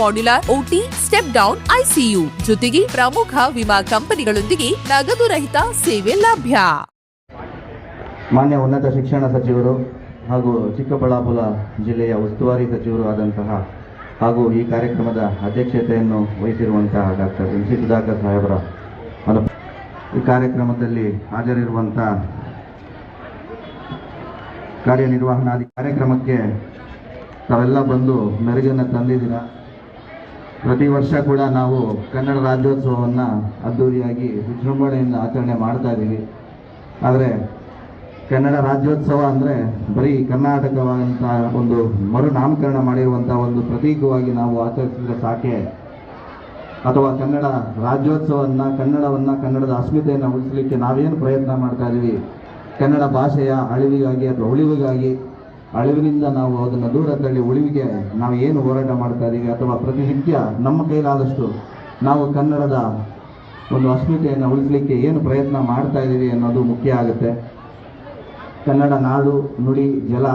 modular OT step down ICU ಜೊತೆಗೆ ಪ್ರಮುಖ ವಿಮಾ ಕಂಪನಿಗಳೊಂದಿಗೆ ನಗದು ರಹಿತ ಸೇವೆ ಲಭ್ಯ. ಮಾನ್ಯ ಉನ್ನತ ಶಿಕ್ಷಣ ಸಚಿವರು ಹಾಗೂ ಚಿಕ್ಕಬಳ್ಳಾಪುರ ಜಿಲ್ಲೆಯ ಉಸ್ತುವಾರಿ ಸಚಿವರು ಆದಂತಹ ಹಾಗೂ ಈ ಕಾರ್ಯಕ್ರಮದ ಅಧ್ಯಕ್ಷತೆಯನ್ನು ವಹಿಸಿರುವಂತಹ ಡಾಕ್ಟರ್ ಎಂ ಸಿ ಸುಧಾಕರ್ ಸಾಹೇಬರ. ಈ ಕಾರ್ಯಕ್ರಮದಲ್ಲಿ ಹಾಜರಿರುವಂಥ ಕಾರ್ಯನಿರ್ವಹಣಾಧಿ ಕಾರ್ಯಕ್ರಮಕ್ಕೆ ತಾವೆಲ್ಲ ಬಂದು ಮೆರುಗನ್ನು ತಂದಿದ್ದೀರಾ? ಪ್ರತಿ ವರ್ಷ ಕೂಡ ನಾವು ಕನ್ನಡ ರಾಜ್ಯೋತ್ಸವವನ್ನು ಅದ್ದೂರಿಯಾಗಿ ವಿಜೃಂಭಣೆಯಿಂದ ಆಚರಣೆ ಮಾಡ್ತಾ ಇದ್ದೀವಿ. ಆದರೆ ಕನ್ನಡ ರಾಜ್ಯೋತ್ಸವ ಅಂದರೆ ಬರೀ ಕರ್ನಾಟಕವಾದಂಥ ಒಂದು ಮರು ನಾಮಕರಣ ಮಾಡಿರುವಂಥ ಒಂದು ಪ್ರತೀಕವಾಗಿ ನಾವು ಆಚರಿಸಿದ್ರೆ ಸಾಕೆ? ಅಥವಾ ಕನ್ನಡ ರಾಜ್ಯೋತ್ಸವವನ್ನು, ಕನ್ನಡವನ್ನು, ಕನ್ನಡದ ಅಸ್ಮಿತೆಯನ್ನು ಉಳಿಸಲಿಕ್ಕೆ ನಾವೇನು ಪ್ರಯತ್ನ ಮಾಡ್ತಾ ಇದ್ದೀವಿ? ಕನ್ನಡ ಭಾಷೆಯ ಅಳಿವಿಗಾಗಿ ಅಥವಾ ಉಳಿವಿಗಾಗಿ ಅಳಿವಿನಿಂದ ನಾವು ಅದನ್ನು ದೂರ ತಳ್ಳಿ ಉಳಿವಿಗೆ ನಾವು ಏನು ಹೋರಾಟ ಮಾಡ್ತಾ ಇದ್ದೀವಿ ಅಥವಾ ಪ್ರತಿನಿತ್ಯ ನಮ್ಮ ಕೈಲಾದಷ್ಟು ನಾವು ಕನ್ನಡದ ಒಂದು ಅಸ್ಮಿತೆಯನ್ನು ಉಳಿಸಲಿಕ್ಕೆ ಏನು ಪ್ರಯತ್ನ ಮಾಡ್ತಾ ಇದ್ದೀವಿ ಅನ್ನೋದು ಮುಖ್ಯ ಆಗುತ್ತೆ. ಕನ್ನಡ ನಾಡು, ನುಡಿ, ಜಲ,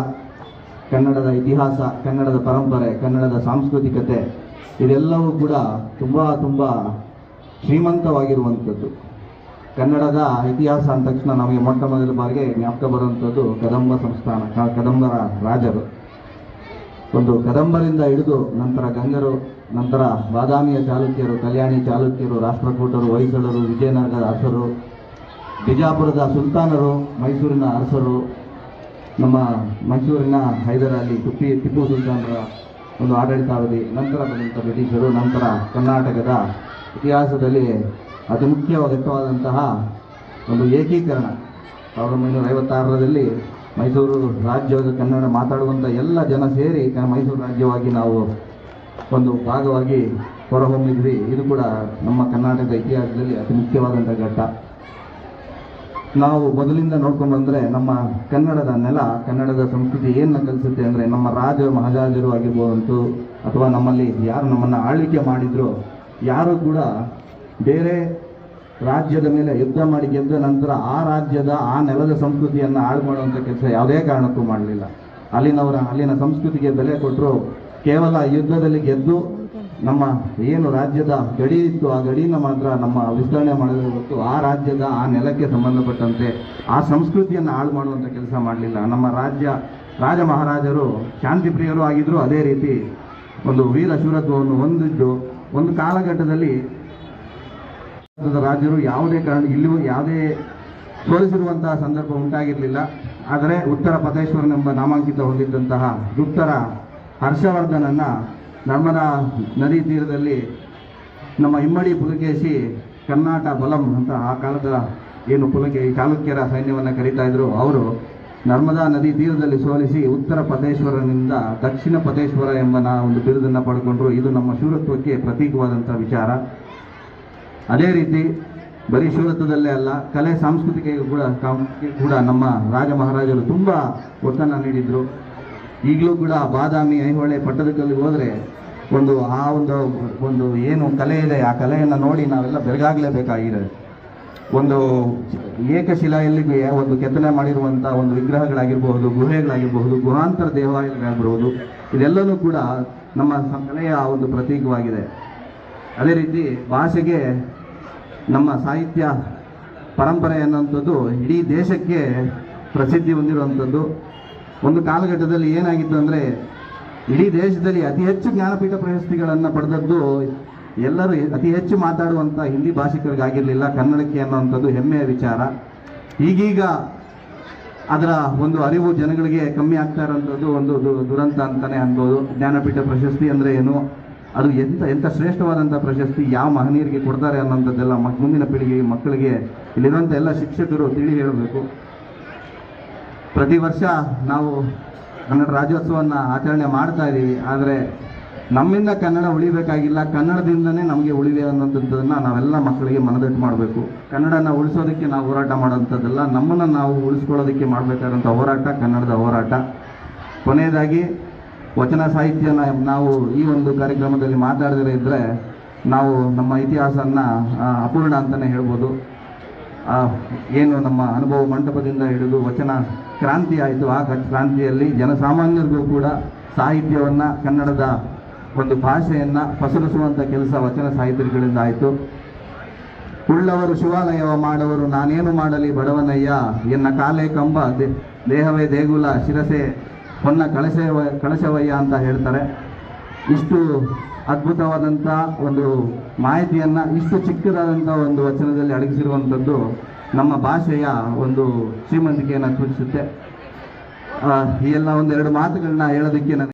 ಕನ್ನಡದ ಇತಿಹಾಸ, ಕನ್ನಡದ ಪರಂಪರೆ, ಕನ್ನಡದ ಸಾಂಸ್ಕೃತಿಕತೆ, ಇದೆಲ್ಲವೂ ಕೂಡ ತುಂಬ ತುಂಬ ಶ್ರೀಮಂತವಾಗಿರುವಂಥದ್ದು. ಕನ್ನಡದ ಇತಿಹಾಸ ಅಂದ ತಕ್ಷಣ ನಮಗೆ ಮೊಟ್ಟ ಮೊದಲ ಬಾರಿಗೆ ಜ್ಞಾಪಕ ಬರುವಂಥದ್ದು ಕದಂಬ ಸಂಸ್ಥಾನ ಕದಂಬರ ರಾಜರು. ಒಂದು ಕದಂಬರಿಂದ ಹಿಡಿದು ನಂತರ ಗಂಗರು, ನಂತರ ಬಾದಾಮಿಯ ಚಾಲುಕ್ಯರು, ಕಲ್ಯಾಣಿ ಚಾಲುಕ್ಯರು, ರಾಷ್ಟ್ರಕೂಟರು, ಹೊಯ್ಸಳರು ವಿಜಯನಗರದ ಅರಸರು, ಬಿಜಾಪುರದ ಸುಲ್ತಾನರು, ಮೈಸೂರಿನ ಅರಸರು, ನಮ್ಮ ಮೈಸೂರಿನ ಹೈದರಾಲಿ ತುಪ್ಪಿ, ಟಿಪ್ಪಿ ಸುಲ್ತಾನರ ಒಂದು ಆಡಳಿತಾವಧಿ, ನಂತರ ಬಂದಂಥ ಬ್ರಿಟಿಷರು, ನಂತರ ಕರ್ನಾಟಕದ ಇತಿಹಾಸದಲ್ಲಿ ಅತಿ ಮುಖ್ಯವಾದಂತಹ ಒಂದು ಏಕೀಕರಣ. ಸಾವಿರದ ಒಂಬೈನೂರ ಐವತ್ತಾರರಲ್ಲಿ ಮೈಸೂರು ರಾಜ್ಯದ ಕನ್ನಡ ಮಾತಾಡುವಂಥ ಎಲ್ಲ ಜನ ಸೇರಿ ಮೈಸೂರು ರಾಜ್ಯವಾಗಿ ನಾವು ಒಂದು ಭಾಗವಾಗಿ ಹೊರಹೊಮ್ಮಿದ್ವಿ. ಇದು ಕೂಡ ನಮ್ಮ ಕರ್ನಾಟಕದ ಇತಿಹಾಸದಲ್ಲಿ ಅತಿ ಮುಖ್ಯವಾದಂಥ ಘಟ್ಟ. ನಾವು ಮೊದಲಿಂದ ನೋಡ್ಕೊಂಡು ಬಂದರೆ ನಮ್ಮ ಕನ್ನಡದ ನೆಲ, ಕನ್ನಡದ ಸಂಸ್ಕೃತಿ ಏನನ್ನ ಕಲಿಸುತ್ತೆ ಅಂದರೆ ನಮ್ಮ ರಾಜ ಮಹಾರಾಜರು ಆಗಿರ್ಬೋದಂತೂ ಅಥವಾ ನಮ್ಮಲ್ಲಿ ಯಾರು ನಮ್ಮನ್ನು ಆಳ್ವಿಕೆ ಮಾಡಿದ್ರು ಯಾರು ಕೂಡ ಬೇರೆ ರಾಜ್ಯದ ಮೇಲೆ ಯುದ್ಧ ಮಾಡಿ ಗೆದ್ದ ನಂತರ ಆ ರಾಜ್ಯದ ಆ ನೆಲದ ಸಂಸ್ಕೃತಿಯನ್ನು ಹಾಳು ಮಾಡುವಂಥ ಕೆಲಸ ಯಾವುದೇ ಕಾರಣಕ್ಕೂ ಮಾಡಲಿಲ್ಲ. ಅಲ್ಲಿನವರ, ಅಲ್ಲಿನ ಸಂಸ್ಕೃತಿಗೆ ಬೆಲೆ ಕೊಟ್ಟರು ಕೇವಲ ಯುದ್ಧದಲ್ಲಿ ಗೆದ್ದು ನಮ್ಮ ಏನು ರಾಜ್ಯದ ಗಡಿ ಇತ್ತು, ಆ ಗಡಿಯನ್ನು ಮಾತ್ರ ನಮ್ಮ ವಿಸ್ತರಣೆ ಮಾಡಿದ್ರೆ ಹೊತ್ತು ಆ ರಾಜ್ಯದ ಆ ನೆಲಕ್ಕೆ ಸಂಬಂಧಪಟ್ಟಂತೆ ಆ ಸಂಸ್ಕೃತಿಯನ್ನು ಹಾಳು ಮಾಡುವಂಥ ಕೆಲಸ ಮಾಡಲಿಲ್ಲ. ನಮ್ಮ ರಾಜ್ಯ, ರಾಜ ಮಹಾರಾಜರು ಶಾಂತಿ ಪ್ರಿಯರು ಆಗಿದ್ರು ಅದೇ ರೀತಿ ಒಂದು ವೀರ ಶೂರತ್ವವನ್ನು ಹೊಂದಿದ್ದು ಒಂದು ಕಾಲಘಟ್ಟದಲ್ಲಿ ರಾಜರು ಯಾವುದೇ ಕಾರಣ ಇಲ್ಲಿಯೂ ಯಾವುದೇ ಸೋಲಿಸಿರುವಂತಹ ಸಂದರ್ಭ ಉಂಟಾಗಿರಲಿಲ್ಲ. ಆದರೆ ಉತ್ತರ ಪದೇಶ್ವರನೆಂಬ ನಾಮಾಂಕಿತ ಹೊಂದಿದ್ದಂತಹ ಗುಪ್ತರ ಹರ್ಷವರ್ಧನನ್ನು ನರ್ಮದಾ ನದಿ ತೀರದಲ್ಲಿ ನಮ್ಮ ಇಮ್ಮಡಿ ಪುಲಕೇಶಿ ಕರ್ನಾಟ ಬಲಂ ಅಂತ ಆ ಕಾಲದ ಏನು ಪುಲಕೆ ಚಾಲುಕ್ಯರ ಸೈನ್ಯವನ್ನು ಕರೀತಾ ಇದ್ರು. ಅವರು ನರ್ಮದಾ ನದಿ ತೀರದಲ್ಲಿ ಸೋಲಿಸಿ ಉತ್ತರ ಪದೇಶ್ವರನಿಂದ ದಕ್ಷಿಣ ಪದೇಶ್ವರ ಎಂಬ ನಾ ಒಂದು ಬಿರುದನ್ನು ಪಡ್ಕೊಂಡ್ರು ಇದು ನಮ್ಮ ಶೂರತ್ವಕ್ಕೆ ಪ್ರತೀಕವಾದಂಥ ವಿಚಾರ. ಅದೇ ರೀತಿ ಬರೀ ಶೂರತ್ವದಲ್ಲೇ ಅಲ್ಲ, ಕಲೆ ಸಾಂಸ್ಕೃತಿಕ ಕೂಡ ಕೂಡ ನಮ್ಮ ರಾಜ ಮಹಾರಾಜರು ತುಂಬ ಒತ್ತನ್ನು ನೀಡಿದ್ರು. ಈಗಲೂ ಕೂಡ ಬಾದಾಮಿ, ಐಹೊಳೆ ಪಟ್ಟದಕಲ್ಲಿಗೆ ಹೋದರೆ ಒಂದು ಆ ಒಂದು ಒಂದು ಏನು ಕಲೆ ಇದೆ, ಆ ಕಲೆಯನ್ನು ನೋಡಿ ನಾವೆಲ್ಲ ಬೆರಗಾಗಲೇಬೇಕಾಗಿದೆ ಒಂದು ಏಕಶಿಲೆಯಲ್ಲಿ ಒಂದು ಕೆತ್ತನೆ ಮಾಡಿರುವಂಥ ಒಂದು ವಿಗ್ರಹಗಳಾಗಿರಬಹುದು, ಗುಹೆಗಳಾಗಿರಬಹುದು, ಗುಹಾಂತರ ದೇವಾಲಯಗಳಾಗಿರಬಹುದು ಇದೆಲ್ಲವೂ ಕೂಡ ನಮ್ಮ ಕಲೆಯ ಒಂದು ಪ್ರತೀಕವಾಗಿದೆ. ಅದೇ ರೀತಿ ಭಾಷೆಗೆ ನಮ್ಮ ಸಾಹಿತ್ಯ ಪರಂಪರೆ ಅನ್ನುವಂಥದ್ದು ಇಡೀ ದೇಶಕ್ಕೆ ಪ್ರಸಿದ್ಧಿ ಹೊಂದಿರುವಂಥದ್ದು. ಒಂದು ಕಾಲಘಟ್ಟದಲ್ಲಿ ಏನಾಗಿತ್ತು ಅಂದರೆ ಇಡೀ ದೇಶದಲ್ಲಿ ಅತಿ ಹೆಚ್ಚು ಜ್ಞಾನಪೀಠ ಪ್ರಶಸ್ತಿಗಳನ್ನು ಪಡೆದದ್ದು ಎಲ್ಲರೂ ಅತಿ ಹೆಚ್ಚು ಮಾತಾಡುವಂಥ ಹಿಂದಿ ಭಾಷಿಕರಿಗಾಗಿರಲಿಲ್ಲ, ಕನ್ನಡಕ್ಕೆ ಅನ್ನುವಂಥದ್ದು ಹೆಮ್ಮೆಯ ವಿಚಾರ. ಈಗೀಗ ಅದರ ಒಂದು ಅರಿವು ಜನಗಳಿಗೆ ಕಮ್ಮಿ ಆಗ್ತಾ ಇರೋಂಥದ್ದು ಒಂದು ದುರಂತ ಅಂತಲೇ ಅನ್ಬೋದು. ಜ್ಞಾನಪೀಠ ಪ್ರಶಸ್ತಿ ಅಂದರೆ ಏನು? ಅದು ಎಂಥ ಎಂಥ ಶ್ರೇಷ್ಠವಾದಂಥ ಪ್ರಶಸ್ತಿ, ಯಾವ ಮಹನೀಯರಿಗೆ ಕೊಡ್ತಾರೆ ಅನ್ನೋಂಥದ್ದೆಲ್ಲ ಮಕ್ ಮುಂದಿನ ಪೀಳಿಗೆ ಮಕ್ಕಳಿಗೆ ಇಲ್ಲಿರುವಂಥ ಎಲ್ಲ ಶಿಕ್ಷಕರು ತಿಳಿ ಹೇಳಬೇಕು. ಪ್ರತಿ ವರ್ಷ ನಾವು ಕನ್ನಡ ರಾಜ್ಯೋತ್ಸವವನ್ನು ಆಚರಣೆ ಮಾಡ್ತಾ ಇದ್ದೀವಿ. ಆದರೆ ನಮ್ಮಿಂದ ಕನ್ನಡ ಉಳಿಬೇಕಾಗಿಲ್ಲ. ಕನ್ನಡದಿಂದನೇ ನಮಗೆ ಉಳಿವೆ ಅನ್ನೋಂಥದ್ದನ್ನು ನಾವೆಲ್ಲ ಮಕ್ಕಳಿಗೆ ಮನದಟ್ಟು ಮಾಡಬೇಕು. ಕನ್ನಡನ ಉಳಿಸೋದಕ್ಕೆ ನಾವು ಹೋರಾಟ ಮಾಡೋಂಥದ್ದಲ್ಲ ನಮ್ಮನ್ನು ನಾವು ಉಳಿಸ್ಕೊಳ್ಳೋದಕ್ಕೆ ಮಾಡಬೇಕಾದಂಥ ಹೋರಾಟ ಕನ್ನಡದ ಹೋರಾಟ. ಕೊನೆಯದಾಗಿ ವಚನ ಸಾಹಿತ್ಯನ ನಾವು ಈ ಒಂದು ಕಾರ್ಯಕ್ರಮದಲ್ಲಿ ಮಾತಾಡದೇ ಇದ್ದರೆ ನಾವು ನಮ್ಮ ಇತಿಹಾಸವನ್ನು ಅಪೂರ್ಣ ಅಂತಲೇ ಹೇಳ್ಬೋದು. ಏನು ನಮ್ಮ ಅನುಭವ ಮಂಟಪದಿಂದ ಹಿಡಿದು ವಚನ ಕ್ರಾಂತಿ ಆಯಿತು, ಆ ಕ್ರಾಂತಿಯಲ್ಲಿ ಜನಸಾಮಾನ್ಯರಿಗೂ ಕೂಡ ಸಾಹಿತ್ಯವನ್ನು, ಕನ್ನಡದ ಒಂದು ಭಾಷೆಯನ್ನು ಪಸರಿಸುವಂಥ ಕೆಲಸ ವಚನ ಸಾಹಿತ್ಯಗಳಿಂದ ಆಯಿತು. ಉಳ್ಳವರು ಶಿವಾಲಯ ಮಾಡವರು, ನಾನೇನು ಮಾಡಲಿ ಬಡವನಯ್ಯ ಎನ್ನ ಕಾಲೇ ಕಂಬ ದೇಹವೇ ದೇಗುಲ, ಶಿರಸೆ ಹೊನ್ನ ಕಳಶವ ಕಳಶವಯ್ಯ ಅಂತ ಹೇಳ್ತಾರೆ. ಇಷ್ಟು ಅದ್ಭುತವಾದಂಥ ಒಂದು ಮಾಹಿತಿಯನ್ನು, ಇಷ್ಟು ಚಿಕ್ಕದಾದಂಥ ಒಂದು ವಚನದಲ್ಲಿ ಅಡಗಿಸಿರುವಂಥದ್ದು ನಮ್ಮ ಭಾಷೆಯ ಒಂದು ಶ್ರೀಮಂತಿಕೆಯನ್ನು ಸೂಚಿಸುತ್ತೆ. ಈ ಎಲ್ಲ ಒಂದೆರಡು ಮಾತುಗಳನ್ನ ಹೇಳೋದಕ್ಕೆ ನನಗೆ